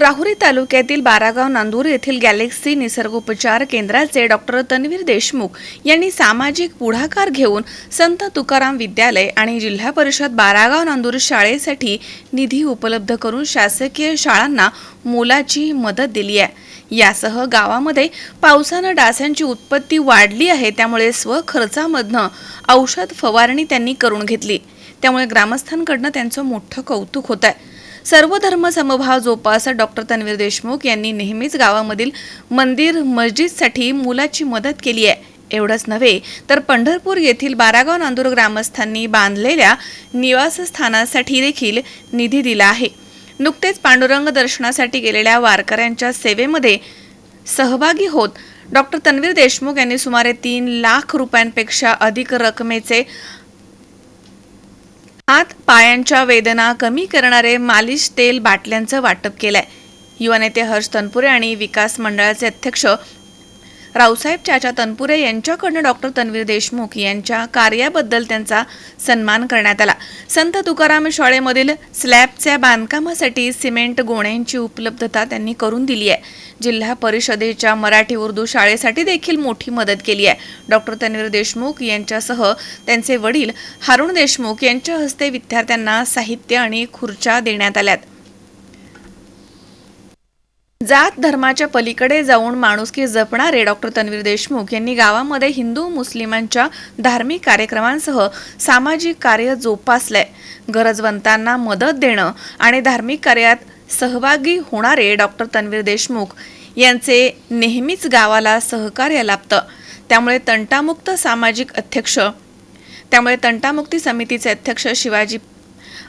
राहुरी तालुक्यातील बारागाव नांदूर येथील गॅलेक्सी निसर्गोपचार केंद्राचे डॉक्टर तन्वीर देशमुख यांनी सामाजिक पुढाकार घेऊन संत तुकाराम विद्यालय आणि जिल्हा परिषद बारागाव नांदूर शाळेसाठी निधी उपलब्ध करून शासकीय शाळांना मोलाची मदत दिली आहे. यासह गावामध्ये पावसानं डासांची उत्पत्ती वाढली आहे त्यामुळे स्वखर्चामधनं औषध फवारणी त्यांनी करून घेतली. त्यामुळे ग्रामस्थांकडनं त्यांचं मोठं कौतुक होत आहे सर्व धर्म समभाव जोपासत डॉक्टर तन्वीर देशमुख यांनी नेहमीच गावामधील मंदिर मस्जिदसाठी मुलाची मदत केली आहे. एवढंच नव्हे तर पंढरपूर येथील बारागाव नांदूर ग्रामस्थांनी बांधलेल्या निवासस्थानासाठी देखील निधी दिला आहे. नुकतेच पांडुरंग दर्शनासाठी गेलेल्या वारकऱ्यांच्या सेवेमध्ये सहभागी होत डॉक्टर तन्वीर देशमुख यांनी सुमारे तीन लाख रुपयांपेक्षा अधिक रकमेचे हात पायांच्या वेदना कमी करणारे मालिश तेल बाटल्यांचं वाटप केलंय. युवा नेते हर्ष तनपुरे आणि विकास मंडळाचे अध्यक्ष रावसाहेब चाचा तनपुरे यांच्याकडनं डॉक्टर तन्वीर देशमुख यांच्या कार्याबद्दल त्यांचा सन्मान करण्यात आला. संत तुकाराम शाळेमधील स्लॅबच्या बांधकामासाठी सिमेंट गोण्यांची उपलब्धता त्यांनी करून दिली आहे. जिल्हा परिषदेच्या मराठी उर्दू शाळेसाठी देखील मोठी मदत केली आहे. डॉक्टर तन्वीर देशमुख यांच्यासह त्यांचे वडील हारुण देशमुख यांच्या हस्ते विद्यार्थ्यांना साहित्य आणि खुर्च्या देण्यात आल्यात. जात धर्माच्या पलीकडे जाऊन माणुसकी जपणारे डॉक्टर तन्वीर देशमुख यांनी गावामध्ये हिंदू मुस्लिमांच्या धार्मिक कार्यक्रमांसह सामाजिक कार्य जोपासलंय. गरजवंतांना मदत देणं आणि धार्मिक कार्यात सहभागी होणारे डॉक्टर तन्वीर देशमुख यांचे नेहमीच गावाला सहकार्य लाभतं. त्यामुळे तंटामुक्त सामाजिक अध्यक्ष त्यामुळे तंटामुक्ती समितीचे अध्यक्ष शिवाजी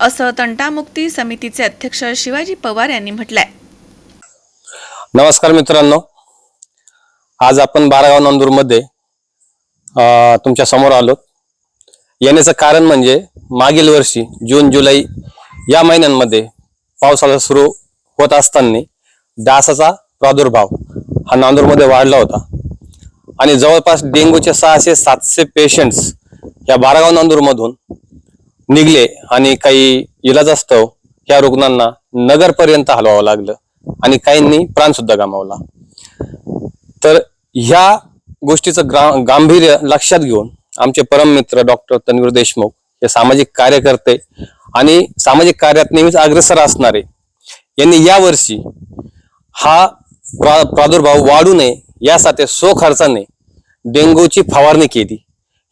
असं तंटामुक्ती समितीचे अध्यक्ष शिवाजी पवार यांनी म्हटलंय. नमस्कार मित्रांनो. आज आपण बारागाव नांदूरमध्ये तुमच्यासमोर आलो येण्याचं कारण म्हणजे मागील वर्षी जून जुलै या महिन्यांमध्ये पावसाळा सुरू होत असताना डासाचा प्रादुर्भाव हा नांदूरमध्ये वाढला होता. आणि जवळपास डेंग्यूचे सहाशे सातशे पेशंट्स या बारागाव नांदूरमधून निघले आणि काही इलाजास्तव या रुग्णांना नगरपर्यंत हलवावं लागलं. आणि काहींनी प्राण सुद्धा गमावला. तर ह्या गोष्टीचं ग्रा- गांभीर्य लक्षात घेऊन आमचे परम मित्र डॉक्टर तन्वीर देशमुख हे सामाजिक कार्यकर्ते आणि सामाजिक कार्यात नेहमीच अग्रेसर असणारे यांनी यावर्षी हा प्रा- प्रादुर्भाव वाढू नये यासाठी खर्चाने डेंग्यूची फवारणी केली.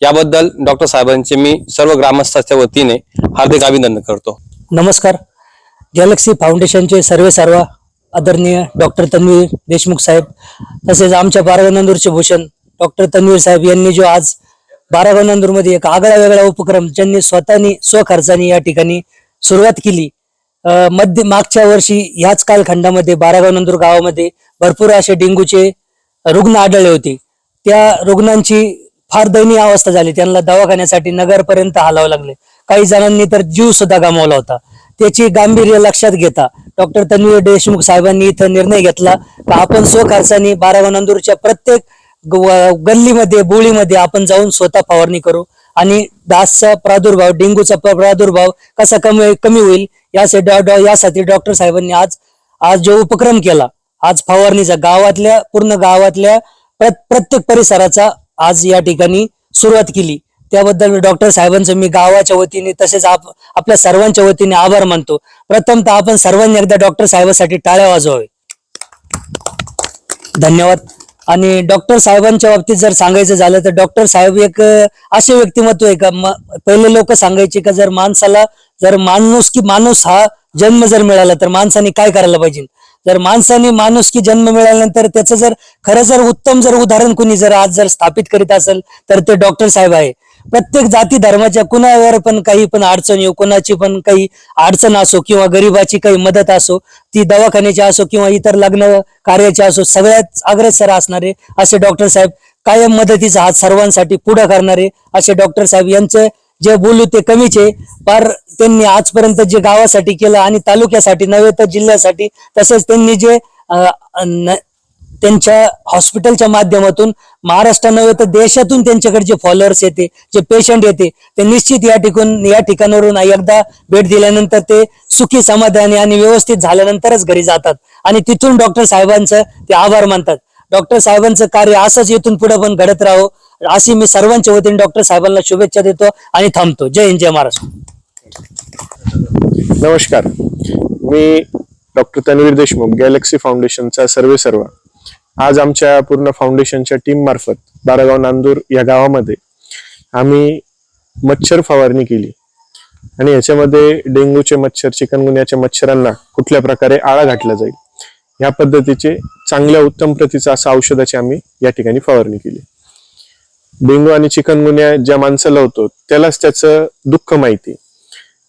याबद्दल डॉक्टर साहेबांचे मी सर्व ग्रामस्थांच्या वतीने हार्दिक अभिनंदन करतो. नमस्कार. गॅलेक्सी फाउंडेशनचे सर्वे सर्व आदरणीय डॉक्टर तन्वीर देशमुख साहेब तसेच आमच्या बारागनंदूरचे भूषण डॉक्टर तन्वीर साहेब यांनी जो आज बारागनंदूरमध्ये एक आगळा वेगळा उपक्रम ज्यांनी स्वतःनी स्वखर्चाने या ठिकाणी सुरुवात केली. मध्य मागच्या वर्षी ह्याच कालखंडामध्ये बारागाव नंदूर गावामध्ये भरपूर असे डेंग्यूचे रुग्ण आढळले होते. त्या रुग्णांची फार दयनीय अवस्था झाली. त्यांना दवाखान्यासाठी नगरपर्यंत हलावं लागले. काही जणांनी तर जीव सुद्धा गमावला होता. त्याची गांभीर्य लक्षात घेता डॉक्टर तन्वीर देशमुख साहेबांनी इथं निर्णय घेतला. का आपण स्वखर्चाने बारावा नंदूरच्या प्रत्येक गल्लीमध्ये बोळीमध्ये आपण जाऊन स्वतः फवारणी करू. आणि डासचा प्रादुर्भाव डेंग्यूचा प्रादुर्भाव कसा कमी कमी होईल यासाठी डॉ- डॉ- यासाठी डॉक्टर साहेबांनी आज आज जो उपक्रम केला आज फवारणीचा गावातल्या पूर्ण गावातल्या प्र- प्रत्येक परिसराचा आज या ठिकाणी सुरुवात केली. त्याबद्दल मी डॉक्टर साहेबांचं मी गावाच्या वतीने तसेच आप आपल्या सर्वांच्या वतीने आभार मानतो. प्रथमतः आपण सर्वांनी एकदा डॉक्टर साहेबांसाठी टाळ्या वाजवावे. धन्यवाद. आणि डॉक्टर साहेबांच्या बाबतीत जर सांगायचं झालं तर डॉक्टर साहेब एक असे व्यक्तिमत्व आहे का? पहिले लोक सांगायचे का जर माणसाला जर माणूस की माणूस हा जन्म जर मिळाला तर माणसाने काय करायला पाहिजे? जर माणसाने माणूस की जन्म मिळाल्यानंतर त्याचं जर खरं जर उत्तम जर उदाहरण कुणी जर आज जर स्थापित करीत असेल तर ते डॉक्टर साहेब आहे. प्रत्येक जाती धर्माच्या कुणावर पण काही पण अडचण येऊ कोणाची पण काही अडचण असो किंवा गरिबाची काही मदत असो ती दवाखान्याची असो किंवा इतर लग्न कार्याची असो सगळ्यात अग्रेसर असणारे असे डॉक्टर साहेब कायम मदतीचा हात सर्वांसाठी पुढे करणारे असे डॉक्टर साहेब यांचं जे बोलू ते कमीचे पर त्यांनी आजपर्यंत जे गावासाठी केलं आणि तालुक्यासाठी नव्हे तर जिल्ह्यासाठी तसेच त्यांनी जे न- त्यांच्या हॉस्पिटलच्या माध्यमातून महाराष्ट्र नव्हे तर देशातून त्यांच्याकडे जे फॉलोअर्स येते जे पेशंट येते ते निश्चित या ठिकाण या ठिकाणावरून एकदा भेट दिल्यानंतर ते सुखी समाधानी आणि व्यवस्थित झाल्यानंतरच घरी जातात. आणि तिथून डॉक्टर साहेबांचं ते आभार मानतात. डॉक्टर साहेबांचं कार्य असंच इथून पुढे पण घडत राहो. अशी मी सर्वांच्या वतीने डॉक्टर साहेबांना शुभेच्छा देतो आणि थांबतो. जय हिंद जय महाराष्ट्र. नमस्कार. मी डॉक्टर तन्वीर देशमुख गॅलेक्सी फाउंडेशनचा सर्वे सर्व आज आमच्या पूर्ण फाउंडेशनच्या टीम मार्फत बारागाव नांदूर या गावामध्ये आम्ही मच्छर फवारणी केली. आणि याच्यामध्ये डेंग्यूचे मच्छर चिकनगुन्याच्या मच्छरांना कुठल्या प्रकारे आळा घातला जाईल या पद्धतीचे चांगल्या उत्तम प्रतीचं असं औषधाची आम्ही या ठिकाणी फवारणी केली. डेंगू आणि चिकनगुन्या ज्या माणसाला होतो त्यालाच त्याचं दुःख माहिती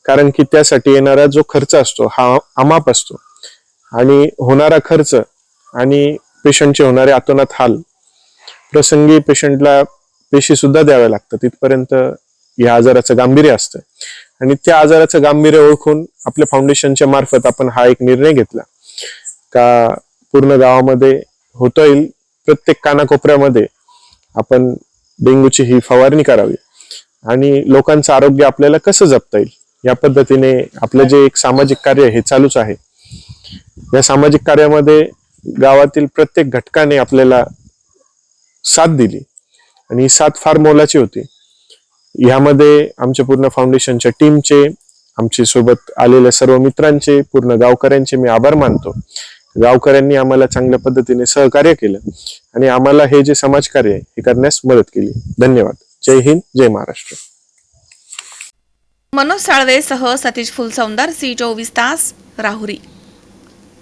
कारण की त्यासाठी येणारा जो खर्च असतो हा अमाप असतो. आणि होणारा खर्च आणि पेशंटचे होणारे आतोनात हाल प्रसंगी पेशंटला पेशी सुद्धा द्याव्या लागतात. तिथपर्यंत या आजाराचं गांभीर्य असतं. आणि त्या आजाराचं गांभीर्य ओळखून आपल्या फाउंडेशनच्या मार्फत आपण हा एक निर्णय घेतला. का पूर्ण गावामध्ये होता येईल प्रत्येक कानाकोपऱ्यामध्ये आपण डेंग्यूची ही फवारणी करावी. आणि लोकांचं आरोग्य आपल्याला कसं जपता येईल या पद्धतीने आपलं जे एक सामाजिक कार्य हे चालूच आहे. या सामाजिक कार्यामध्ये गावातील प्रत्येक घटकाने आपल्याला साथ दिली. आणि ही साथ फार मोलाची होती. ह्यामध्ये आमच्या पूर्ण फाउंडेशनच्या टीमचे आमच्यासोबत आलेल्या सर्व मित्रांचे पूर्ण गावकऱ्यांचे मी आभार मानतो. गावकऱ्यांनी आम्हाला चांगल्या पद्धतीने सहकार्य केलं आणि आम्हाला हे जे समाजकार्य आहे हे करण्यास मदत केली. धन्यवाद. जय हिंद जय महाराष्ट्र. मनोज साळवेसह सतीश फुलसौंदर सी चोवीस तास राहुरी.